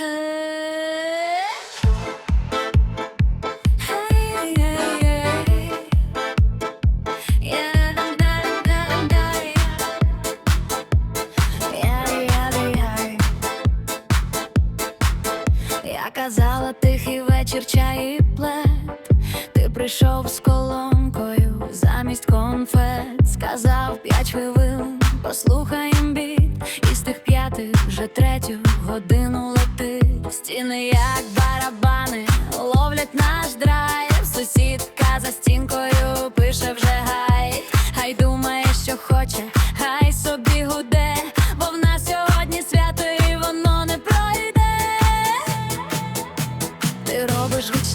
Я казала тихий вечір чай і Ти прийшов з колонкою замість конфет, сказав п'ять хвилин, послухаєм біт, і з тих п'ятих вже третю годину.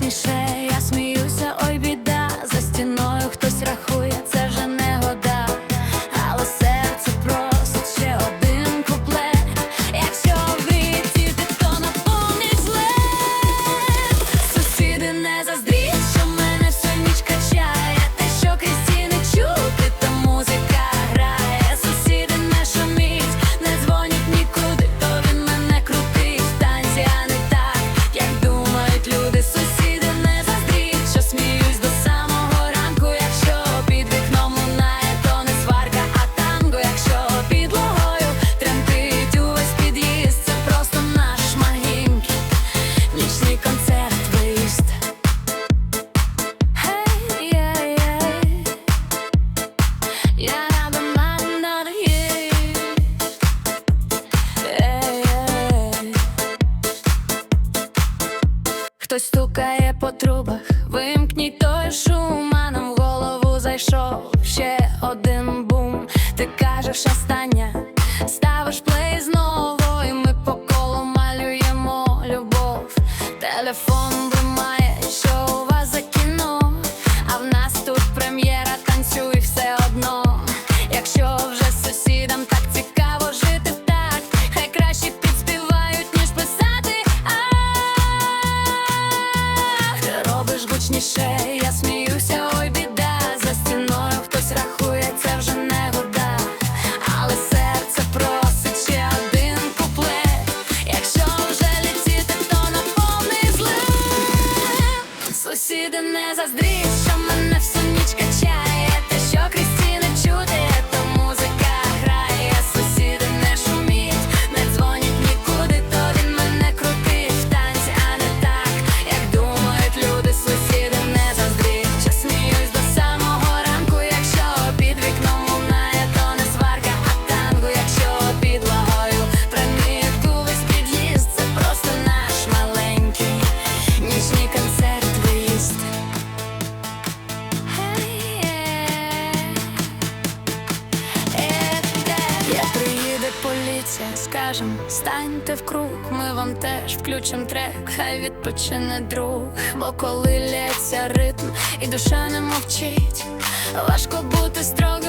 me say хтось стукає по трубах, вимкніть той шум, а нам в голову зайшов ще один бум. Ти кажеш остання, ставиш плей знову, і ми по колу малюємо любов, телефон думає. смачніше, я сміюся, ой біда, за стіною хтось рахує, це вже не вода, але серце просить ще один куплет. Якщо вже летіти, то на повний злив. Сусіди не заздріть, що мене все. серце, скажем, станьте в круг, ми вам теж включим трек, хай відпочине друг, бо коли лється ритм, і душа не мовчить, важко бути строгим.